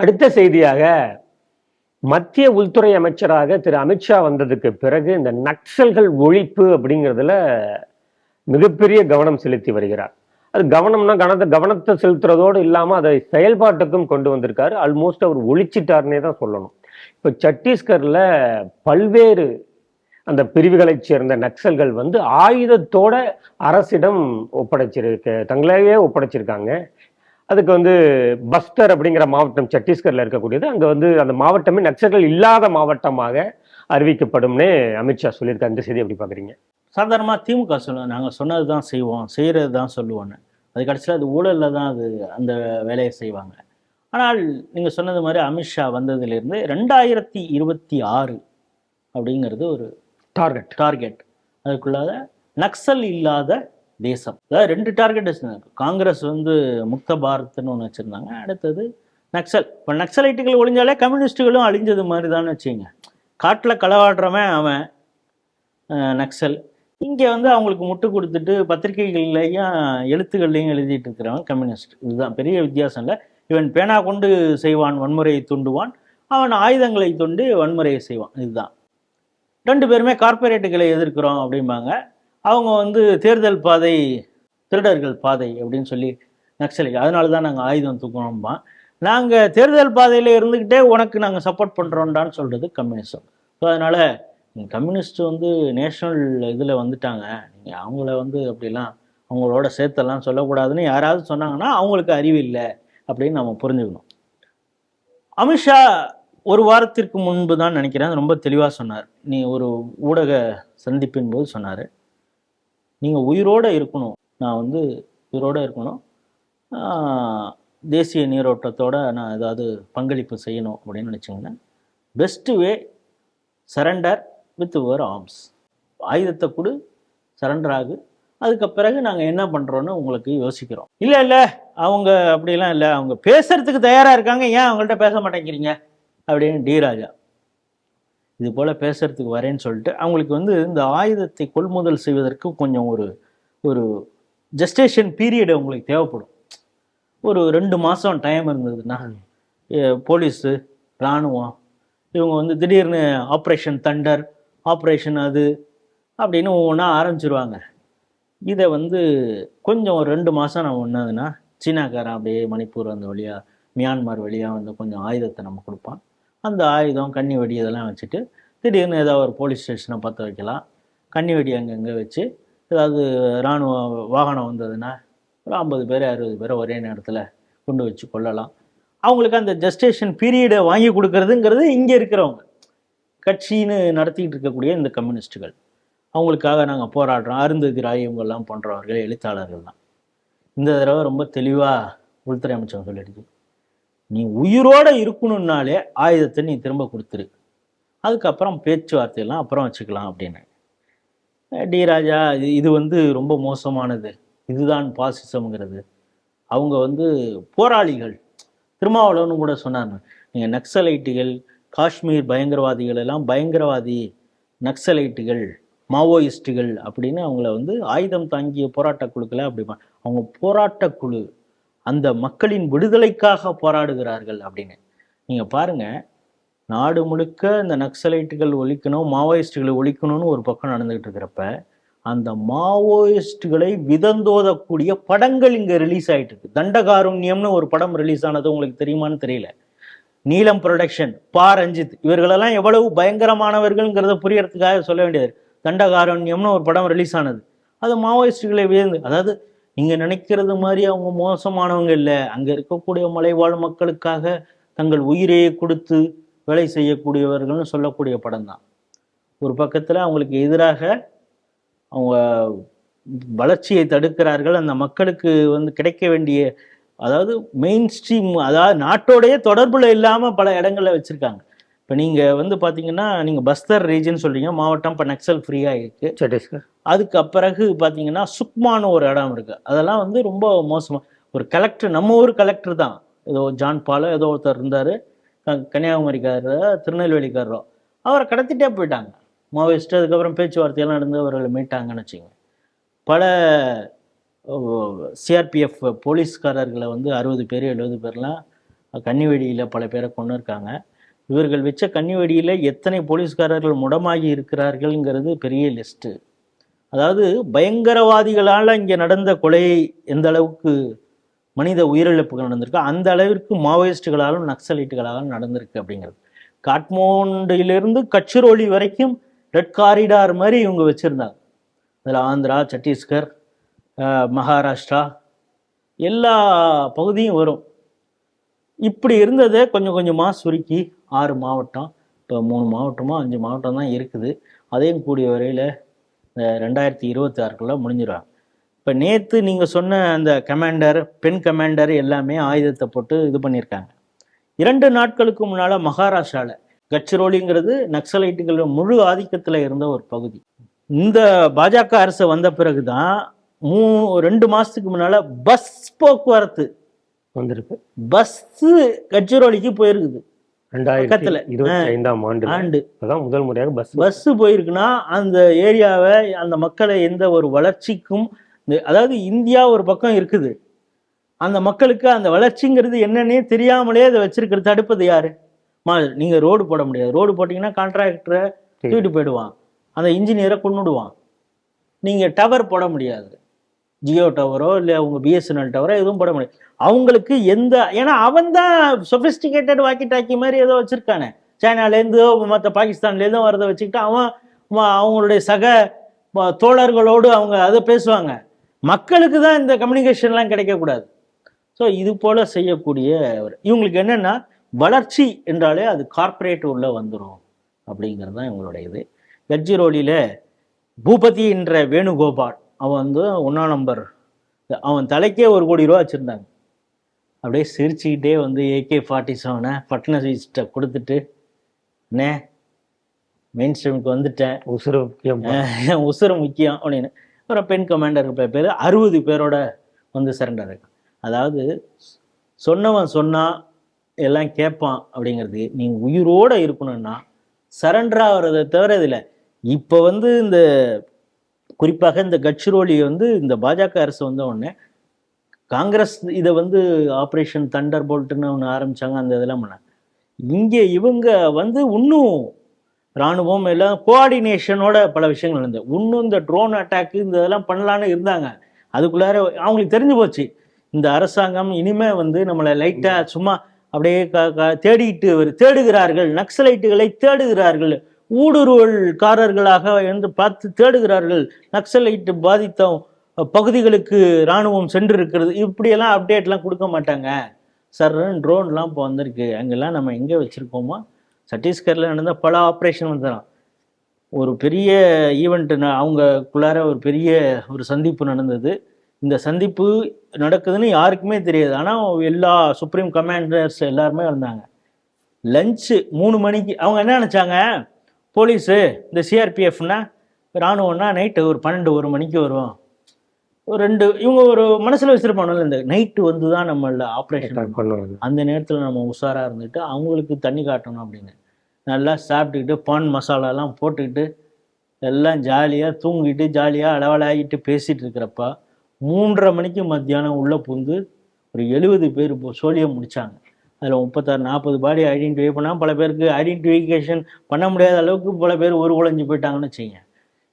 அடுத்த செய்தியாக மத்திய உள்துறை அமைச்சராக திரு அமித்ஷா வந்ததுக்கு பிறகு இந்த நக்சல்கள் ஒழிப்பு அப்படிங்கிறதுல மிகப்பெரிய கவனம் செலுத்தி வருகிறார். அது கவனம்னா கவனத்தை கவனத்தை செலுத்துறதோடு இல்லாமல் அதை செயல்பாட்டுக்கும் கொண்டு வந்திருக்காரு. ஆல்மோஸ்ட் அவர் ஒழிச்சிட்டாருன்னே தான் சொல்லணும். இப்போ சத்தீஸ்கரில் பல்வேறு அந்த பிரிவுகளைச் சேர்ந்த நக்சல்கள் வந்து ஆயுதத்தோட அரசிடம் ஒப்படைச்சிருக்க தங்களையே ஒப்படைச்சிருக்காங்க. அதுக்கு வந்து பஸ்தர் அப்படிங்கிற மாவட்டம் சத்தீஸ்கர்ல இருக்கக்கூடியது. அங்க வந்து அந்த மாவட்டமே நக்சல்கள் இல்லாத மாவட்டமாக அறிவிக்கப்படும்னு அமித்ஷா சொல்லியிருக்காரு. இந்த செய்தி எப்படி பாக்குறீங்க சாதாரணமாக திமுக சொல்லுவோம் நாங்கள் சொன்னது தான் செய்வோம். செய்கிறது தான் சொல்லுவோன்னு. அது கடைசியில் அது ஊழலில் தான் அது அந்த வேலையை செய்வாங்க. ஆனால் நீங்கள் சொன்னது மாதிரி அமித்ஷா வந்ததிலிருந்து ரெண்டாயிரத்தி இருபத்தி ஆறு அப்படிங்கிறது ஒரு டார்கெட் டார்கெட் அதுக்குள்ளாத நக்சல் இல்லாத தேசம். அதாவது ரெண்டு டார்கெட் வச்சுருந்தாங்க. காங்கிரஸ் வந்து முக்த பாரத்னு ஒன்று வச்சுருந்தாங்க. அடுத்தது நக்சல். இப்போ நக்சலைட்டுகள் ஒழிஞ்சாலே கம்யூனிஸ்ட்டுகளும் அழிஞ்சது மாதிரி தான் வச்சுங்க காட்டில் களவாடுறவன் அவன் நக்சல். இங்கே வந்து அவங்களுக்கு முட்டு கொடுத்துட்டு பத்திரிகைகள்லையும் எழுத்துக்கள்லையும் எழுதிட்டு இருக்கிறவன் கம்யூனிஸ்ட். இதுதான் பெரிய வித்தியாசம் இல்லை. இவன் பேனா கொண்டு செய்வான் வன்முறையை தூண்டுவான். அவன் ஆயுதங்களை தொண்டு வன்முறையை செய்வான். இதுதான். ரெண்டு பேருமே கார்ப்பரேட்டுகளை எதிர்க்கிறோம் அப்படிம்பாங்க. அவங்க வந்து தேர்தல் பாதை திருடர்கள் பாதை அப்படின்னு சொல்லி நக்சலை அதனால தான் நாங்கள் ஆயுதம் தூக்கணும்பா. நாங்கள் தேர்தல் பாதையில் இருந்துக்கிட்டே உனக்கு நாங்கள் சப்போர்ட் பண்ணுறோண்டான்னு சொல்கிறது கம்யூனிசம் ஸோ அதனால் கம்யூனிஸ்ட் வந்து நேஷனல் இதில் வந்துட்டாங்க. நீங்கள் அவங்கள வந்து அப்படிலாம் அவங்களோட சேர்த்தெல்லாம் சொல்லக்கூடாதுன்னு யாராவது சொன்னாங்கன்னா அவங்களுக்கு அறிவு இல்லை அப்படின்னு நம்ம புரிஞ்சுக்கணும். அமித்ஷா ஒரு வாரத்திற்கு முன்பு தான் நினைக்கிறேன் ரொம்ப தெளிவாக சொன்னார். நீ ஒரு ஊடக சந்திப்பின் போது சொன்னார். நீங்கள் உயிரோடு இருக்கணும். நான் வந்து உயிரோடு இருக்கணும். தேசிய நீரோட்டத்தோட நான் ஏதாவது பங்களிப்பு செய்யணும் அப்படின்னு நினச்சிங்கன்னா best way surrender with your arms ஆயுதத்தை கொடு சரண்டர் ஆகு. அதுக்கு பிறகு நாங்கள் என்ன பண்ணுறோன்னு உங்களுக்கு யோசிக்கிறோம். இல்லை இல்லை அவங்க அப்படிலாம் இல்லை. அவங்க பேசுறதுக்கு தயாராக இருக்காங்க. ஏன் அவங்கள்ட்ட பேச மாட்டேங்கிறீங்க? அப்படின்னு டி ராஜா. இது போல் பேசுறதுக்கு வரேன்னு சொல்லிட்டு அவங்களுக்கு வந்து இந்த ஆயுதத்தை கொள்முதல் செய்வதற்கு கொஞ்சம் ஒரு ஒரு ஜஸ்டேஷன் பீரியட் அவங்களுக்கு தேவைப்படும். ஒரு ரெண்டு மாதம் டைம் இருந்ததுன்னா போலீஸு இராணுவம் இவங்க வந்து திடீர்னு ஆப்ரேஷன் தண்டர் ஆப்ரேஷன் அது அப்படின்னு ஒவ்வொன்றா ஆரம்பிச்சிருவாங்க. இதை வந்து கொஞ்சம் ஒரு ரெண்டு மாதம் நான் ஒன்றாதுன்னா சீனாக்காரன் அப்படியே மணிப்பூர் அந்த வழியாக மியான்மர் வழியாக வந்து கொஞ்சம் ஆயுதத்தை நம்ம கொடுப்பான். அந்த ஆயுதம் கன்னி வெடி இதெல்லாம் வச்சுட்டு திடீர்னு ஏதாவது ஒரு போலீஸ் ஸ்டேஷனை பற்ற வைக்கலாம். கன்னி வெடி அங்கங்கே வச்சு ஏதாவது இராணுவ வாகனம் வந்ததுன்னா ஒரு ஐம்பது பேர் அறுபது பேரை ஒரே நேரத்தில் கொண்டு வச்சு கொள்ளலாம் அவங்களுக்கு அந்த ஜஸ்டேஷன் பீரியடை வாங்கி கொடுக்கறதுங்கிறது இங்கே இருக்கிறவங்க. கட்சின்னு நடத்திக்கிட்டு இருக்கக்கூடிய இந்த கம்யூனிஸ்ட்டுகள் அவங்களுக்காக நாங்கள் போராடுறோம். அருந்ததி ராய் இவங்கெல்லாம் போன்றவர்கள் எழுத்தாளர்கள் தான் இந்த தடவை ரொம்ப தெளிவாக உள்துறை அமைச்சகம் சொல்லிடுச்சு நீ உயிரோட இருக்கணும்னாலே ஆயுதத்தை நீ திரும்ப கொடுத்துரு. அதுக்கப்புறம் பேச்சுவார்த்தையெல்லாம் அப்புறம் வச்சுக்கலாம் அப்படின்னு. டி ராஜா இது இது வந்து ரொம்ப மோசமானது. இதுதான் பாசிசம்ங்கிறது. அவங்க வந்து போராளிகள். திருமாவளவன் கூட சொன்னாங்க நீங்கள் நக்சலைட்டுகள் காஷ்மீர் பயங்கரவாதிகள் எல்லாம் பயங்கரவாதி நக்சலைட்டுகள் மாவோயிஸ்ட்டுகள் அப்படின்னு அவங்கள வந்து ஆயுதம் தாங்கிய போராட்ட குழுக்களை அப்படி அவங்க போராட்ட குழு. அந்த மக்களின் விடுதலைக்காக போராடுகிறார்கள் அப்படின்னு. நீங்கள் பாருங்கள் நாடு முழுக்க இந்த நக்சலைட்டுகள் ஒழிக்கணும் மாவோயிஸ்ட்டுகளை ஒழிக்கணும்னு ஒரு பக்கம் நடந்துகிட்டு இருக்கிறப்ப அந்த மாவோயிஸ்ட்டுகளை விதந்தோதக்கூடிய படங்கள் இங்கே ரிலீஸ் ஆகிட்டு இருக்கு தண்டகாருண்யம்னு ஒரு படம் ரிலீஸ் ஆனது உங்களுக்கு தெரியுமான்னு தெரியல. நீலம் ப்ரொடக்ஷன் பா. ரஞ்சித் இவர்களெல்லாம் எவ்வளவு பயங்கரமானவர்கள்ங்கிறத புரியறதுக்காக சொல்ல வேண்டியது. தண்டகாரண்யம்னு ஒரு படம் ரிலீஸ் ஆனது. அது மாவோயிஸ்டுகளை வியந்து அதாவது நீங்கள் நினைக்கிறது மாதிரி அவங்க மோசமானவங்க இல்லை. அங்கே இருக்கக்கூடிய மலைவாழ் மக்களுக்காக தங்கள் உயிரையே கொடுத்து வேலை செய்யக்கூடியவர்கள்னு சொல்லக்கூடிய படம் தான். ஒரு பக்கத்தில் அவங்களுக்கு எதிராக அவங்க வளர்ச்சியை தடுக்கிறார்கள். அந்த மக்களுக்கு வந்து கிடைக்க வேண்டிய அதாவது மெயின் ஸ்ட்ரீம் அதாவது நாட்டோடைய தொடர்பில் இல்லாமல் பல இடங்களில் வச்சுருக்காங்க. இப்போ நீங்கள் வந்து பார்த்தீங்கன்னா நீங்கள் பஸ்தர் ரீஜன் சொல்றீங்க மாவட்டம் இப்போ நக்சல் ஃப்ரீயாக இருக்கு. சத்தீஸ்கர் அதுக்கு பிறகு பார்த்தீங்கன்னா சுக்மான்னு ஒரு இடம் இருக்கு. அதெல்லாம் வந்து ரொம்ப மோசமா ஒரு கலெக்டர் நம்ம ஊர் கலெக்டர் தான். ஏதோ ஜான் பாலோ ஏதோ ஒருத்தர் இருந்தார். கன்னியாகுமரிக்காரரோ திருநெல்வேலிக்காரரோ. அவரை கடத்திட்டே போயிட்டாங்க. மாவோயிஸ்ட் அதுக்கப்புறம் பேச்சுவார்த்தையெல்லாம் நடந்து அவர்களை மீட்டாங்கன்னு வச்சுங்க பல சிஆர்பிஎஃப் போலீஸ்காரர்களை வந்து அறுபது பேர் எழுபது பேர்லாம் கன்னிவெடியில் பல பேரை கொண்டு இருக்காங்க இவர்கள் வச்ச கன்னிவெடியில் எத்தனை போலீஸ்காரர்கள் முடமாகி இருக்கிறார்கள்ங்கிறது பெரிய லிஸ்ட்டு. அதாவது பயங்கரவாதிகளால் இங்கே நடந்த கொலை எந்த அளவுக்கு மனித உயிரிழப்புகள் நடந்திருக்கு அந்த அளவிற்கு மாவோயிஸ்டுகளாலும் நக்சலைட்டுகளாலும் நடந்திருக்கு அப்படிங்கிறது. காட்மோண்டிலிருந்து கச்சிரோலி வரைக்கும் ரெட் காரிடார் மாதிரி இவங்க வச்சுருந்தாங்க. அதில் ஆந்திரா சத்தீஸ்கர் மகாராஷ்டிரா எல்லா பகுதியும் வரும். இப்படி இருந்ததை கொஞ்சம் கொஞ்சமாக சுருக்கி ஆறு மாவட்டம் இப்போ மூணு மாவட்டமோ அஞ்சு மாவட்டம் தான் இருக்குது. அதையும் கூடிய வரையில் ரெண்டாயிரத்தி இருபத்தி ஆறுக்குள்ள முடிஞ்சிடுவாங்க இப்போ நேற்று நீங்கள் சொன்ன அந்த கமாண்டர் பெண் கமாண்டர் எல்லாமே ஆயுதத்தை போட்டு இது பண்ணியிருக்காங்க. இரண்டு நாட்களுக்கு முன்னால் மகாராஷ்டிராவில் கட்சிரோலிங்கிறது நக்சலைட்டுகள் முழு ஆதிக்கத்தில் இருந்த ஒரு பகுதி. இந்த பாஜக அரசு வந்த பிறகு தான் மூ ரெண்டு மாதத்துக்கு முன்னால் பஸ் போக்குவரத்து வந்திருக்கு. பஸ்ஸு கட்சிரோலிக்கு போயிருக்குது. பக்கத்துல. ஐந்தாம் ஆண்டு ஆண்டு. அதான் முதல் முறையாக பஸ் பஸ் போயிருக்குன்னா அந்த ஏரியாவை அந்த மக்களை எந்த ஒரு வளர்ச்சிக்கும் அதாவது இந்தியா ஒரு பக்கம் இருக்குது. அந்த மக்களுக்கு அந்த வளர்ச்சிங்கிறது என்னன்னே தெரியாமலே அதை வச்சிருக்கிறது தடுப்பது யாரு? மா நீங்க ரோடு போட முடியாது. ரோடு போட்டீங்கன்னா கான்ட்ராக்டரை தூக்கிட்டு போயிடுவான். அந்த இன்ஜினியரை கொண்டுடுவான் நீங்க டவர் போட முடியாது. ஜியோ டவரோ இல்லை அவங்க பிஎஸ்என்எல் டவரோ எதுவும் போட முடியாது. அவங்களுக்கு எந்த ஏன்னா அவன் தான் சொபிஸ்டிகேட்டட் வாக்கி டாக்கி மாதிரி ஏதோ வச்சுருக்கானே. சைனாலேருந்தோ மற்ற பாகிஸ்தான்லேருந்தோ வரதை வச்சுக்கிட்டு அவன் அவங்களுடைய சக தோழர்களோடு அவங்க அதை பேசுவாங்க. மக்களுக்கு தான் இந்த கம்யூனிகேஷன்லாம் கிடைக்கக்கூடாது. ஸோ இது போல் செய்யக்கூடிய ஒரு- இவங்களுக்கு என்னென்னா வளர்ச்சி என்றாலே அது கார்ப்பரேட் உள்ளே வந்துடும் அப்படிங்கிறது தான் இவங்களுடைய இது. கட்சிரோலியில் பூபதி என்ற வேணுகோபால். அவன் வந்து ஒன்றாம் நம்பர் அவன் தலைக்கே ஒரு கோடி ரூபா வச்சுருந்தாங்க. அப்படியே சிரிச்சுக்கிட்டே வந்து ஏகே ஃபார்ட்டி செவனை பட்னவிஸ்ட்டை கொடுத்துட்டு அண்ணே மெயின் ஸ்ட்ரீமுக்கு வந்துட்டேன். உசுறு முக்கியம் உசுறு முக்கியம் அப்படின்னு. அப்புறம் பெண் கமாண்டர் பேர் அறுபது பேரோட வந்து சரண்டர் இருக்கு அதாவது சொன்னவன் சொன்னா எல்லாம் கேட்பான் அப்படிங்கிறது நீங்க உயிரோட இருக்கணும்னா சரண்டர் ஆகிறத தவிர இதில் இப்போ வந்து இந்த குறிப்பாக இந்த கட்சிரோலி வந்து இந்த பாஜக அரசு வந்த உடனே காங்கிரஸ் இதை வந்து ஆப்ரேஷன் தண்டர் போல்ட்டுன்னு ஒன்று ஆரம்பித்தாங்க அந்த இதெல்லாம் பண்ணாங்க. இங்கே இவங்க வந்து இன்னும் ராணுவம் எல்லாம் கோஆர்டினேஷனோட பல விஷயங்கள் இருந்தது இன்னும் இந்த ட்ரோன் அட்டாக்கு இந்த இதெல்லாம் பண்ணலான்னு இருந்தாங்க. அதுக்குள்ளார அவங்களுக்கு தெரிஞ்சு போச்சு. இந்த அரசாங்கம் இனிமே வந்து நம்மளை லைட்டாக சும்மா அப்படியே க- க- தேடிட்டு வரு- தேடுகிறார்கள் நக்சலைட்டுகளை தேடுகிறார்கள் ஊடுருவல்காரர்களாக என்று பார்த்து தேடுகிறார்கள். நக்சலைட்டு பாதித்த பகுதிகளுக்கு ராணுவம் சென்று இருக்கிறது இப்படியெல்லாம் அப்டேட்லாம் கொடுக்க மாட்டாங்க. சர்ன்னு ட்ரோன்லாம் இப்போ வந்திருக்கு. அங்கெல்லாம் நம்ம எங்கே வச்சுருக்கோமோ? சத்தீஸ்கரில் நடந்த பல ஆப்ரேஷன் வந்துடும் ஒரு பெரிய ஈவெண்ட்டு அவங்கக்குள்ளார ஒரு பெரிய ஒரு சந்திப்பு நடந்தது. இந்த சந்திப்பு நடக்குதுன்னு யாருக்குமே தெரியாது. ஆனால் எல்லா சுப்ரீம் கமாண்டர்ஸ் எல்லாருமே வந்தாங்க. லஞ்சு மூணு மணிக்கு அவங்க என்ன நினச்சாங்க? போலீஸு இந்த சிஆர்பிஎஃப்னா இராணுவம்னா நைட்டு ஒரு பன்னெண்டு ஒரு மணிக்கு வரும் ஒரு ரெண்டு இவங்க ஒரு மனசில் வச்சுருப்பாங்கல்ல இந்த நைட்டு வந்து தான் நம்மள ஆப்ரேஷன் பண்ணுவாங்க. அந்த நேரத்தில் நம்ம உஷாராக இருந்துட்டு அவங்களுக்கு தண்ணி காட்டணும் அப்படின்னு. நல்லா சாப்பிட்டுக்கிட்டு பான் மசாலாலாம் போட்டுக்கிட்டு எல்லாம் ஜாலியாக தூங்கிட்டு ஜாலியாக அளவலாகிட்டு பேசிகிட்டு இருக்கிறப்ப மூன்றரை மணிக்கு மத்தியானம் உள்ளே புகுந்து ஒரு எழுபது பேர் சோழியை முடிச்சாங்க. அதில் முப்பத்தாறு நாற்பது பாடி ஐடென்டிஃபை பண்ணால் பல பேருக்கு ஐடென்டிஃபிகேஷன் பண்ண முடியாத அளவுக்கு பல பேர் ஒரு குழஞ்சு போயிட்டாங்கன்னு வச்சுங்க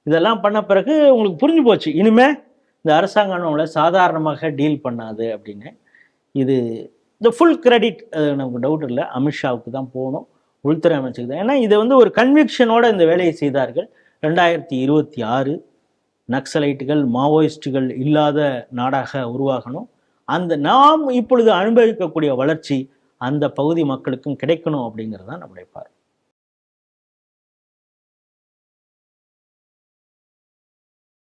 இதெல்லாம் பண்ண பிறகு உங்களுக்கு புரிஞ்சு போச்சு. இனிமேல் இந்த அரசாங்கம் நம்மளை சாதாரணமாக டீல் பண்ணாது அப்படின்னு. இது இந்த ஃபுல் கிரெடிட் நமக்கு டவுட் இல்லை. அமித்ஷாவுக்கு தான் போகணும். உள்துறை அமைச்சருக்கு தான். ஏன்னா இதை வந்து ஒரு கன்விக்ஷனோட இந்த வேலையை செய்தார்கள். ரெண்டாயிரத்தி இருபத்தி ஆறு நக்சலைட்டுகள் மாவோயிஸ்டுகள் இல்லாத நாடாக உருவாகணும். அந்த நாம் இப்பொழுது அனுபவிக்கக்கூடிய வளர்ச்சி அந்த பகுதி மக்களுக்கும் கிடைக்கணும் அப்படிங்கிறது தான் நம்முடைய பார்வை.